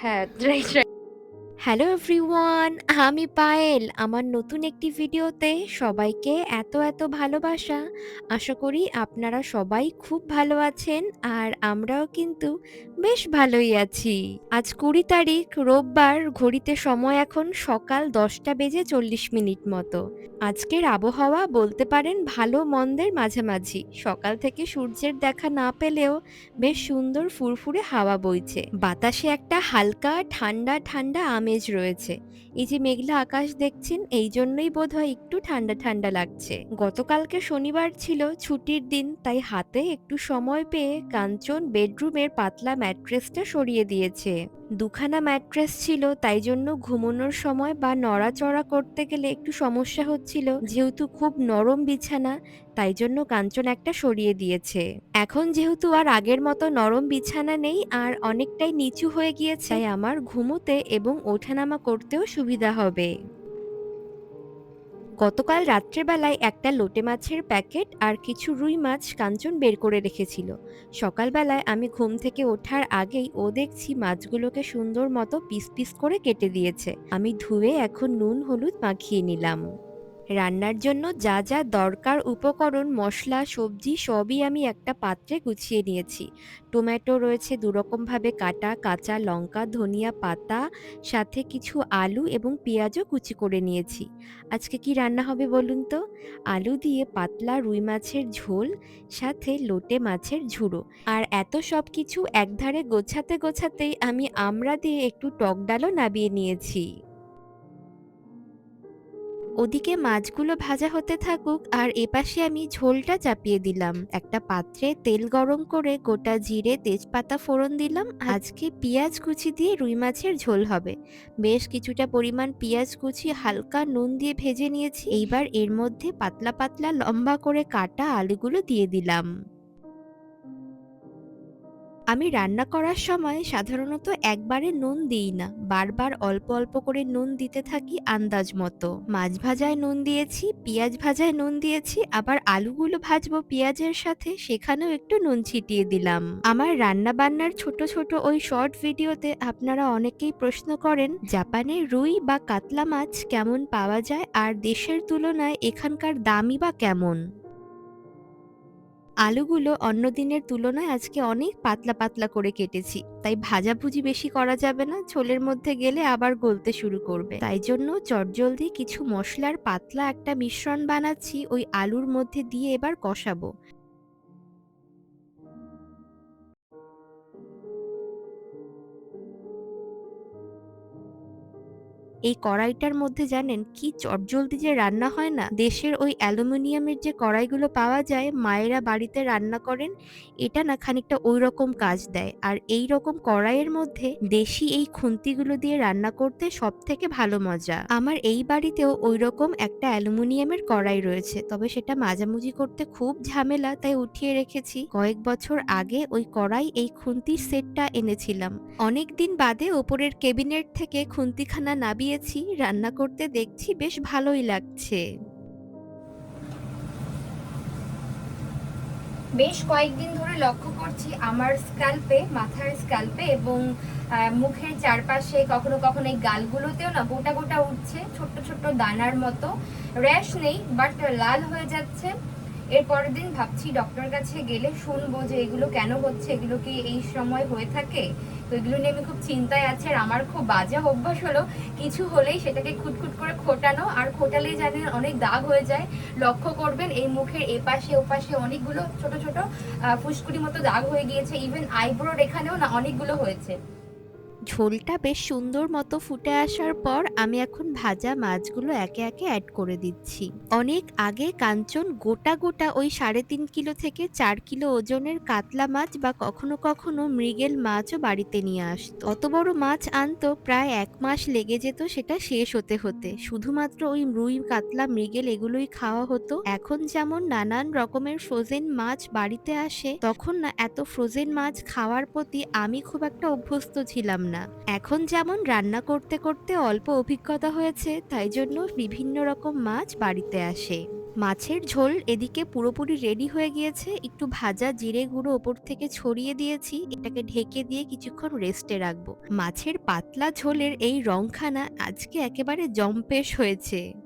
হ্যাঁ hello everyone, আমি পায়েল। আমার নতুন একটি ভিডিওতে সবাইকে এত এত ভালোবাসা। আশা করি আপনারা সবাই খুব ভালো আছেন আর আমরাও কিন্তু বেশ ভালোই আছি। আজ কুড়ি তারিখ, রোববার। ঘড়িতে সময় এখন সকাল দশটা বেজে চল্লিশ মিনিট মতো। আজকের আবহাওয়া বলতে পারেন ভালো মন্দের মাঝামাঝি। সকাল থেকে সূর্যের দেখা না পেলেও বেশ সুন্দর ফুরফুরে হাওয়া বইছে। বাতাসে একটা হালকা ঠান্ডা ঠান্ডা আমেজ রয়েছে। এই যে মেঘলা আকাশ দেখছেন, এই জন্যই বোধহয় একটু ঠান্ডা ঠান্ডা লাগছে। গতকালকে শনিবার ছিল ছুটির দিন, তাই হাতে একটু সময় পেয়ে কাঞ্চন বেডরুমের পাতলা ম্যাট্রেসটা সরিয়ে দিয়েছে। দুখানা ম্যাট্রেস ছিল, তাই জন্য ঘুমানোর সময় বা নড়াচড়া করতে গেলে একটু সমস্যা হচ্ছিল। যেহেতু খুব নরম বিছানা, তাই জন্য কাঞ্চন একটা সরিয়ে দিয়েছে। এখন যেহেতু আর আগের মতো নরম বিছানা নেই, আর অনেকটাই নিচু হয়ে গিয়েছে আমার ঘুমোতে এবং ওঠানামা করতেও সুবিধা হবে। গতকাল রাত্রেবেলায় একটা লোটে মাছের প্যাকেট আর কিছু রুই মাছ কাঞ্চন বের করে রেখেছিল। সকালবেলায় আমি ঘুম থেকে ওঠার আগেই ও দেখছি মাছগুলোকে সুন্দর মতো পিস পিস করে কেটে দিয়েছে। আমি ধুয়ে এখন নুন, হলুদ মাখিয়ে নিলাম। রান্নার জন্য যা যা দরকার, উপকরণ, মশলা, সবজি, সবই আমি একটা পাত্রে গুছিয়ে নিয়েছি। টমেটো রয়েছে দুরকমভাবে কাটা, কাঁচা লঙ্কা, ধনিয়া পাতা, সাথে কিছু আলু এবং পেঁয়াজও কুচি করে নিয়েছি। আজকে কি রান্না হবে বলুন তো? আলু দিয়ে পাতলা রুই মাছের ঝোল, সাথে লোটে মাছের ঝুড়ো। আর এত সব কিছু একধারে গোছাতে গোছাতেই আমি আমরা দিয়ে একটু টক ডালও নাবিয়ে নিয়েছি। ওদিকে মাছগুলো ভাজা হতে থাকুক আর এপাশে আমি ঝোলটা চাপিয়ে দিলাম। একটা পাত্রে তেল গরম করে গোটা জিরে, তেজপাতা ফোড়ন দিলাম। আজকে পেঁয়াজ কুচি দিয়ে রুই মাছের ঝোল হবে। বেশ কিছুটা পরিমাণ পেঁয়াজ কুচি, হালকা নুন দিয়ে ভেজে নিয়েছি। এইবার এর মধ্যে পাতলা পাতলা লম্বা করে কাটা আলুগুলো দিয়ে দিলাম। আমি রান্না করার সময় সাধারণত একবারে নুন দিই না, বারবার অল্প অল্প করে নুন দিতে থাকি আন্দাজ মতো। মাছ ভাজায় নুন দিয়েছি, পেঁয়াজ ভাজায় নুন দিয়েছি, আবার আলুগুলো ভাজবো পেঁয়াজের সাথে, সেখানেও একটু নুন ছিটিয়ে দিলাম। আমার রান্না বান্নার ছোট ছোট ওই শর্ট ভিডিওতে আপনারা অনেকেই প্রশ্ন করেন, জাপানে রুই বা কাতলা মাছ কেমন পাওয়া যায়? আর দেশের তুলনায় এখানকার দামই বা কেমন? আলুগুলো অন্য দিনের তুলনায় আজকে অনেক পাতলা পাতলা করে কেটেছি, তাই ভাজাভুজি বেশি করা যাবে না ছোলের মধ্যে গেলে আবার গলতে শুরু করবে। তাই জন্য চটজলদি কিছু মশলার পাতলা একটা মিশ্রণ বানাচ্ছি, ওই আলুর মধ্যে দিয়ে এবার কষাবো। এই কড়াইটার মধ্যে জানেন কি চটজলদি যে রান্না হয় না? দেশের ওই অ্যালুমিনিয়ামের যে কড়াইগুলো পাওয়া যায়, মায়েরা বাড়িতে রান্না করেন, এটা না খানিকটা ওই রকম কাজ দেয়। আর এই রকম কড়াইয়ের মধ্যে দেশি এই খুন্তিগুলো দিয়ে রান্না করতে সব থেকে ভালো মজা। আমার এই বাড়িতেও ওই রকম একটা অ্যালুমিনিয়ামের কড়াই রয়েছে, তবে সেটা মাজামুজি করতে খুব ঝামেলা, তাই উঠিয়ে রেখেছি। কয়েক বছর আগে ওই কড়াই এই খুন্তির সেটটা এনেছিলাম। অনেক দিন বাদে ওপরের কেবিনেট থেকে খুন্তিখানা নাবিয়েছি রান্না করতে দেখছি বেশ ভালোই লাগছে। বেশ কয়েকদিন ধরে লক্ষ্য করছি আমার স্ক্যাল্পে, মাথার স্ক্যাল্পে এবং মুখের চারপাশে কখনো কখনো এই গালগুলোতেও না গোটা গোটা উঠছে, ছোট্ট ছোট্ট দানার মতো। র্যাশ নেই, বাট লাল হয়ে যাচ্ছে। এর পরের দিন ভাবছি ডক্টর কাছে গেলে শুনব যে এগুলো কেন হচ্ছে, এগুলো কি এই সময় হয়ে থাকে? তো এগুলো নিয়ে আমি খুব চিন্তায় আছি আর আমার খুব বাজে অভ্যাস হলো কিছু হলেই সেটাকে খুটখুট করে খোটানো আর খোটালেই জানেন অনেক দাগ হয়ে যায়। লক্ষ্য করবেন এই মুখের এপাশে ওপাশে অনেকগুলো ছোট ছোট ফুসকুড়ি মতো দাগ হয়ে গিয়েছে। ইভেন আইব্রোর এখানেও না অনেকগুলো হয়েছে। ঝোলটা বেশ সুন্দর মতো ফুটে আসার পর আমি এখন ভাজা মাছগুলো একে একে অ্যাড করে দিচ্ছি। অনেক আগে কাঞ্চন গোটা গোটা ওই সাড়ে তিন কিলো থেকে চার কিলো ওজনের কাতলা মাছ বা কখনো কখনো মৃগেল মাছও বাড়িতে নিয়ে আসত। অত বড় মাছ আনতো, প্রায় এক মাস লেগে যেত সেটা শেষ হতে হতে। শুধুমাত্র ওই রুই, কাতলা, মৃগেল এগুলোই খাওয়া হতো। এখন যেমন নানান রকমের ফ্রোজেন মাছ বাড়িতে আসে, তখন না এত ফ্রোজেন মাছ খাওয়ার প্রতি আমি খুব একটা অভ্যস্ত ছিলাম না। এখন যেমন রান্না করতে করতে অল্প অভিজ্ঞতা হয়েছে, তাই জন্য বিভিন্ন রকম মাছ বাড়িতে আসে। মাছের ঝোল এদিকে পুরোপুরি রেডি হয়ে গিয়েছে। একটু ভাজা জিরে গুঁড়ো ওপর থেকে ছড়িয়ে দিয়েছি। এটাকে ঢেকে দিয়ে কিছুক্ষণ রেস্টে রাখব। মাছের পাতলা ঝোলের এই রংখানা আজকে একেবারে জম্পেশ হয়েছে।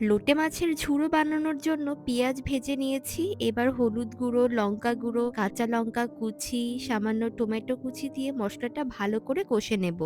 লোটে মাছের ঝুড়ো বানানোর জন্য পেঁয়াজ ভেজে নিয়েছি। এবার হলুদ গুঁড়ো, লঙ্কা গুঁড়ো, কাঁচা লঙ্কা কুচি, সামান্য টমেটো কুচি দিয়ে মশলাটা ভালো করে কষে নেব।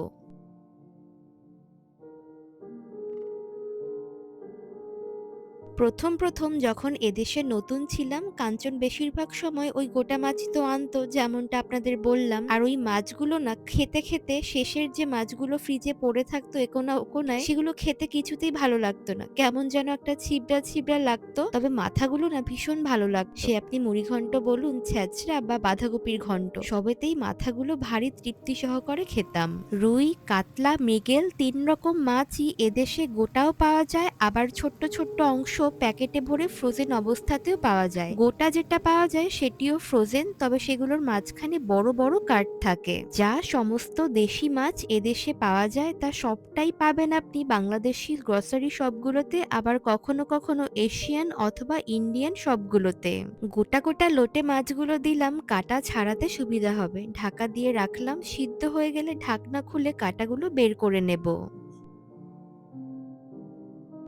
প্রথম প্রথম যখন এদেশে নতুন ছিলাম, কাঞ্চন বেশিরভাগ সময় ওই গোটা মাছই তো আনতো, যেমনটা আপনাদের বললাম। আর ওই মাছগুলো না, খেতে খেতে শেষের যে মাছগুলো ফ্রিজে পড়ে থাকতো একোনা ওকোনায়, সেগুলো খেতে কিছুতেই ভালো লাগতো না। কেমন যেন একটা ছিবড়া ছিবড়া লাগতো, তবে মাথাগুলো না ভীষণ ভালো লাগতো। সে আপনি মুড়ি ঘন্ট বলুন ছ্যাঁচড়া বা বাঁধাকপির ঘন্ট, সবেতেই মাথাগুলো ভারী তৃপ্তি সহকারে খেতাম। রুই, কাতলা, মৃগেল, তিন রকম মাছই এদেশে গোটাও পাওয়া যায়, আবার ছোট্ট ছোট্ট অংশ প্যাকেটে ভরে ফ্রোজেন অবস্থাতেও পাওয়া যায়। গোটা যেটা পাওয়া যায় সেটিও ফ্রোজেন তবে সেগুলোর মাঝখানে বড় বড় কাঠ থাকে। যা সমস্ত দেশি মাছ এদেশে পাওয়া যায়, তা সবটাই পাবেন আপনি বাংলাদেশি গ্রসারি শপগুলোতে আবার কখনো কখনো এশিয়ান অথবা ইন্ডিয়ান শপগুলোতে গোটা গোটা লোটে মাছগুলো দিলাম, কাটা ছাড়াতে সুবিধা হবে। ঢাকা দিয়ে রাখলাম, সিদ্ধ হয়ে গেলে ঢাকনা খুলে কাটাগুলো বের করে নেব।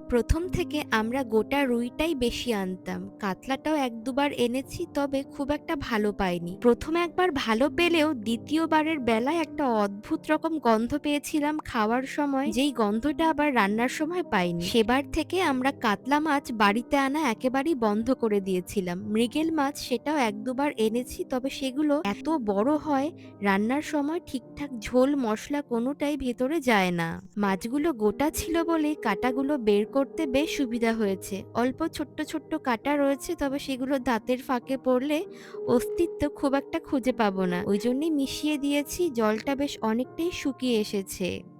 প্রথম থেকে আমরা গোটা রুইটাই বেশি আনতাম। কাতলাটাও এক দুবার এনেছি, তবে খুব একটা ভালো পাইনি। প্রথম একবার ভালো পেলেও দ্বিতীয়বারের বেলায় একটা অদ্ভুত রকম গন্ধ পেয়েছিলাম খাওয়ার সময়, যেই গন্ধটা আবার রান্নার সময় পাইনি। সেবার থেকে আমরা কাতলা মাছ বাড়িতে আনা একেবারেই বন্ধ করে দিয়েছিলাম। মৃগেল মাছ সেটাও এক দুবার এনেছি, তবে সেগুলো এত বড় হয়, রান্নার সময় ঠিকঠাক ঝোল মশলা কোনোটাই ভেতরে যায় না। মাছগুলো গোটা ছিল বলে কাটাগুলো বের করতে বেশ সুবিধা হয়েছে। অল্প ছোট্ট ছোট্ট কাটা রয়েছে, তবে সেগুলো দাঁতের ফাঁকে পড়লে অস্তিত্ব খুব একটা খুঁজে পাবো না। ওই জন্যই মিশিয়ে দিয়েছি, জলটা বেশ অনেকটাই শুকিয়ে এসেছে।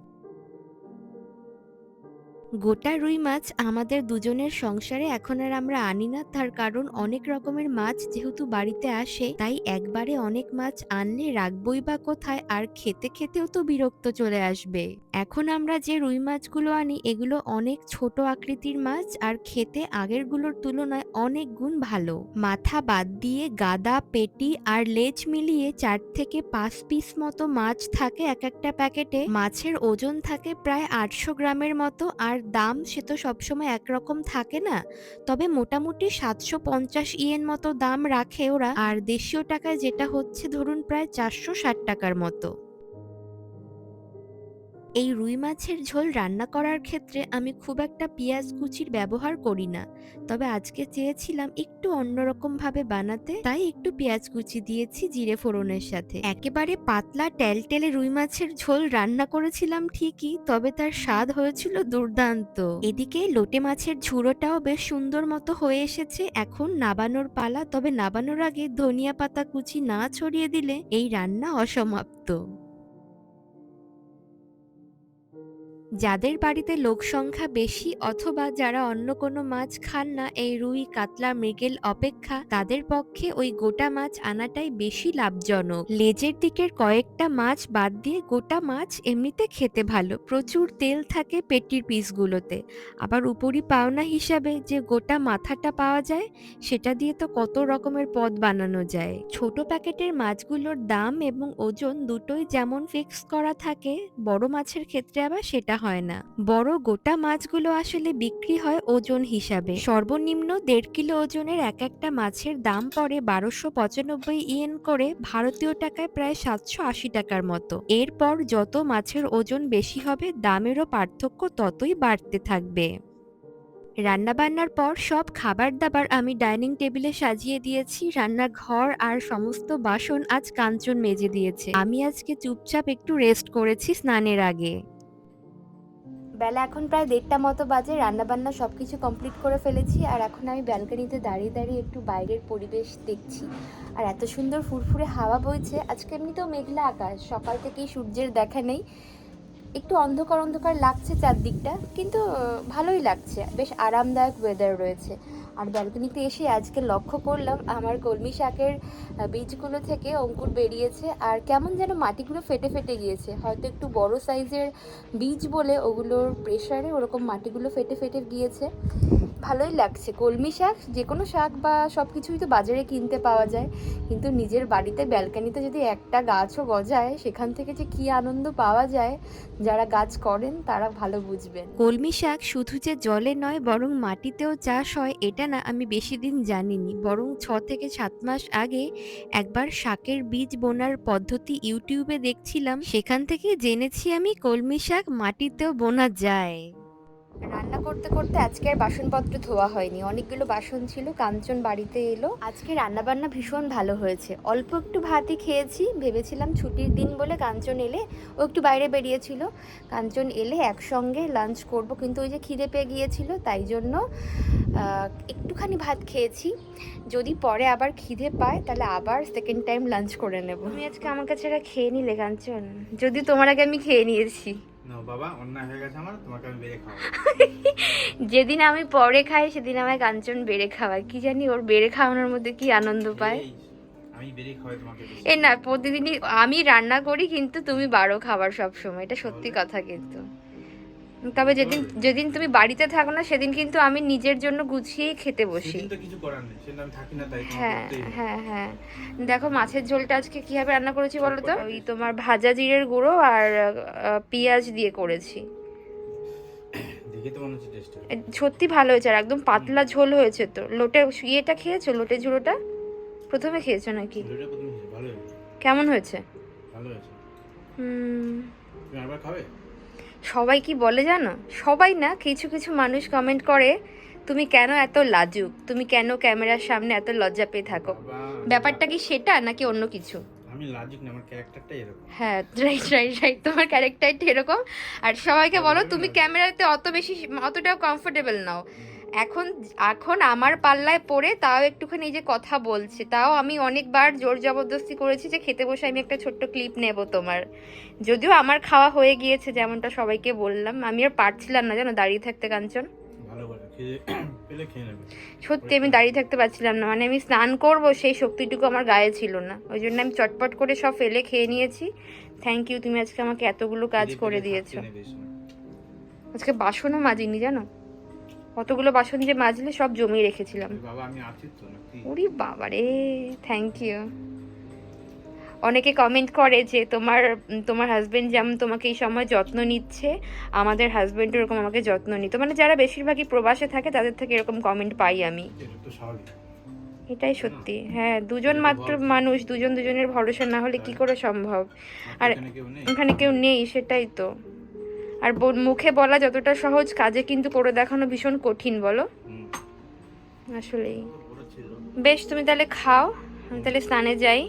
গোটা রুই মাছ আমাদের দুজনের সংসারে এখন আর আমরা আনি না। তার কারণ অনেক রকমের মাছ যেহেতু বাড়িতে আসে, তাই একবারে অনেক মাছ আনলে রাখবই বা কোথায় আর খেতে খেতেও তো বিরক্ত চলে আসবে। এখন আমরা যে রুই মাছগুলো আনি, এগুলো অনেক ছোট আকৃতির মাছ আর খেতে আগেরগুলোর তুলনায় অনেক গুণ ভালো। মাথা বাদ দিয়ে গাদা, পেটি আর লেজ মিলিয়ে চার থেকে পাঁচ পিস মতো মাছ থাকে এক একটা প্যাকেটে। মাছের ওজন থাকে প্রায় আটশো গ্রামের মতো আর দাম সে তো সবসময় একরকম থাকে না। তবে মোটামুটি সাতশো পঞ্চাশ ইয়েন মতো দাম রাখে ওরা। আর দেশীয় টাকায় যেটা হচ্ছে ধরুন প্রায় চারশো ষাট টাকার মতো। এই রুই মাছের ঝোল রান্না করার ক্ষেত্রে আমি খুব একটা পেঁয়াজ কুচির ব্যবহার করি না। তবে আজকে চেয়েছিলাম একটু অন্যরকমভাবে বানাতে, তাই একটু পেঁয়াজ কুচি দিয়েছি জিরে ফোড়নের সাথে। একেবারে পাতলা টেলটেলে রুই মাছের ঝোল রান্না করেছিলাম ঠিকই, তবে তার স্বাদ হয়েছিল দুর্দান্ত। এদিকে লোটে মাছের ঝুড়োটাও বেশ সুন্দর মতো হয়ে এসেছে, এখন নাবানোর পালা, তবে নাবানোর আগে ধনিয়া পাতা কুচি না ছড়িয়ে দিলে এই রান্না অসমাপ্ত। যাদের বাড়িতে লোক সংখ্যা বেশি অথবা যারা অন্য কোনো মাছ খান না, এই রুই, কাতলা, মৃগেল অপেক্ষা তাদের পক্ষে ওই গোটা মাছ আনাটাই বেশি লাভজনক। লেজের দিকের কয়েকটা মাছ বাদ দিয়ে গোটা মাছ এমনিতে খেতে ভালো। প্রচুর তেল থাকে পেটির পিসগুলোতে। আবার উপরি পাওনা হিসাবে যে গোটা মাথাটা পাওয়া যায়, সেটা দিয়ে তো কত রকমের পদ বানানো যায়। ছোট প্যাকেটের মাছগুলোর দাম এবং ওজন দুটোই যেমন ফিক্স করা থাকে, বড় মাছের ক্ষেত্রে আবার সেটা হয় না। বড় গোটা মাছগুলো আসলে বিক্রি হয় ওজন হিসাবে। সর্বনিম্ন দেড় কিলো ওজনের এক একটা মাছের দাম পড়ে বারোশো পঁচানব্বই ইয়েন করে ভারতীয় টাকায় প্রায় সাতশো আশি টাকার মতো। এরপর যত মাছের ওজন বেশি হবে, দামেরও পার্থক্য ততই বাড়তে থাকবে। রান্নাবান্নার পর সব খাবার দাবার আমি ডাইনিং টেবিলে সাজিয়ে দিয়েছি। রান্নাঘর আর সমস্ত বাসন আজ কাঞ্চন মেজে দিয়েছে। আমি আজকে চুপচাপ একটু রেস্ট করেছি স্নানের আগে। বেলা এখন প্রায় দেড়টা মতো বাজে, রান্নাবান্না সব কিছু কমপ্লিট করে ফেলেছি, আর এখন আমি ব্যালকানিতে দাঁড়িয়ে দাঁড়িয়ে একটু বাইরের পরিবেশ দেখছি। আর এত সুন্দর ফুরফুরে হাওয়া বইছে, আজকে এমনিতেও মেঘলা আকাশ, সকাল থেকেই সূর্যের দেখা নেই। একটু অন্ধকার অন্ধকার লাগছে চারদিকটা, কিন্তু, ভালোই লাগছে, বেশ আরামদায়ক ওয়েদার রয়েছে। আর ব্যালকনিতে এসে আজকে লক্ষ্য করলাম আমার কলমি শাকের বীজগুলো থেকে অঙ্কুর বেরিয়েছে। আর কেমন যেন মাটিগুলো ফেটে ফেটে গিয়েছে। হয়তো একটু বড় সাইজের বীজ বলে ওগুলোর প্রেশারে ওরকম মাটিগুলো ফেটে ফেটে গিয়েছে। ভালোই লাগছে। কলমি শাক যে কোনো শাক বা সব কিছুই তো বাজারে কিনতে পাওয়া যায়। কিন্তু নিজের বাড়িতে ব্যালকানিতে যদি একটা গাছও গজায়, সেখান থেকে যে কী আনন্দ পাওয়া যায়, যারা গাছ করেন তারা ভালো বুঝবেন। কলমি শাক শুধু যে জলে নয়, বরং মাটিতেও চাষ হয়, এটা না, আমি বেশি দিন জানিনি। বরং ছ থেকে সাত মাস আগে একবার শাকের বীজ বোনার পদ্ধতি ইউটিউবে দেখছিলাম। সেখান থেকে জেনেছি আমি কলমি শাক মাটিতেও বোনা যায়। রান্না করতে করতে আজকে আর বাসনপত্র ধোয়া হয়নি। অনেকগুলো বাসন ছিল, কাঞ্চন বাড়িতে এলো। আজকে রান্না বান্না ভীষণ ভালো হয়েছে। অল্প একটু ভাতই খেয়েছি, ভেবেছিলাম ছুটির দিন বলে কাঞ্চন এলে ও একটু বাইরে বেরিয়েছিল। কাঞ্চন এলে একসঙ্গে লাঞ্চ করব, কিন্তু ওই যে খিদে পেয়ে গিয়েছিল, তাই জন্য একটুখানি ভাত খেয়েছি। যদি পরে আবার খিদে পায়, তাহলে আবার সেকেন্ড টাইম লাঞ্চ করে নেব। তুমি আজকে আমার কাছে এটা খেয়ে নিলে, কাঞ্চন। যদি তোমার আগে আমি খেয়ে নিয়েছি। বাবা অন্যায় হয়ে গেছে আমার তোমাকে আমি বেড়ে খাওয়াবো। যেদিন আমি পরে খাই সেদিন আমায় কাঞ্চন বেড়ে খাওয়ায়। কি জানি ওর বেড়ে খাওয়ানোর মধ্যে কি আনন্দ পায়। আমি বেড়ে খাওয়াই তোমাকে এ না প্রতিদিনই আমি রান্না করি কিন্তু তুমি বারো খাবার সব সময় এটা সত্যি কথা কিন্তু। তবে যেদিন যেদিন তুমি বাড়িতে থাকো না সেদিন কিন্তু আমি নিজের জন্য গুছিয়েই খেতে বসি। সেদিন তো কিছু করার নেই সেদিন আমি থাকি না তাই হ্যাঁ হ্যাঁ হ্যাঁ। দেখো মাছের ঝোলটা আজকে কীভাবে রান্না করেছি বলো তো? ওই তোমার ভাজা জিরের গুঁড়ো আর পেঁয়াজ দিয়ে করেছি। সত্যি ভালো হয়েছে আর একদম পাতলা ঝোল হয়েছে তো। লোটে ইয়েটা খেয়েছো? লোটে ঝুড়োটা? প্রথমে খেয়েছো নাকি? কেমন হয়েছে? ভালো হয়েছে। হুম। খাবে? সবাই কি বলে জানো? সবাই না কিছু কিছু মানুষ কমেন্ট করে তুমি কেন এত লাজুক? তুমি কেন ক্যামেরার সামনে এত লজ্জা পেয়ে থাকো? ব্যাপারটা কি সেটা নাকি অন্য কিছু? আমি লাজিক না আমার ক্যারেক্টারটাই এরকম। হ্যাঁ রাইট রাইট রাইট তোমার ক্যারেক্টারটা এরকম। আর সবাইকে বলো তুমি ক্যামেরাতে অত বেশি অতটাও কমফোর্টেবল নাও। এখন এখন আমার পাল্লায় পড়ে তাও একটুখানি এই যে কথা বলছে তাও আমি অনেকবার জোর জবরদস্তি করেছি যে খেতে বসে আমি একটা ছোট্ট ক্লিপ নেব তোমার। যদিও আমার খাওয়া হয়ে গিয়েছে যেমনটা সবাইকে বললাম আমি আর পারছিলাম না জানো দাঁড়িয়ে থাকতে কাঞ্চন। সত্যি আমি দাঁড়িয়ে থাকতে পারছিলাম না মানে আমি স্নান করব সেই শক্তিটুকু আমার গায়ে ছিল না। ওই জন্য আমি চটপট করে সব ফেলে খেয়ে নিয়েছি। থ্যাংক ইউ তুমি আজকে আমাকে এতগুলো কাজ করে দিয়েছ। আজকে বাসনও মাজিনি জানো? কতগুলো বাসন যে মাজলে সব জমিয়ে রেখেছিলাম। ওরে বাবা রে থ্যাংক ইউ অনেকে কমেন্ট করে যে তোমার তোমার হাজবেন্ড যেমন তোমাকে এই সময় যত্ন নিচ্ছে আমাদের হাজবেন্ড এরকম আমাকে যত্ন নিত। মানে যারা বেশিরভাগই প্রবাসে থাকে তাদের থেকে এরকম কমেন্ট পাই আমি। এটাই সত্যি। হ্যাঁ দুজন মাত্র মানুষ দুজন দুজনের ভরসা না হলে কি করে সম্ভব? আর এখানে কেউ নেই সেটাই তো। আর মুখে বলা যতটা সহজ কাজে কিন্তু করে দেখানো ভীষণ কঠিন বলো। আসলেই। বেশ তুমি তাহলে খাও আমি তাহলে স্নানে যাই।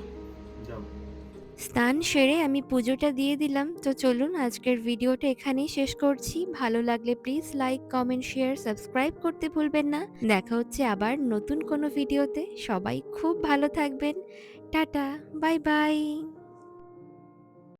স্নান সেরে আমি পুজোটা দিয়ে দিলাম তো চলুন আজকের ভিডিওটা এখানেই শেষ করছি। ভালো লাগলে please like comment share subscribe করতে ভুলবেন না। দেখা হচ্ছে আবার নতুন কোনো ভিডিওতে। সবাই খুব ভালো থাকবেন। Tata bye bye.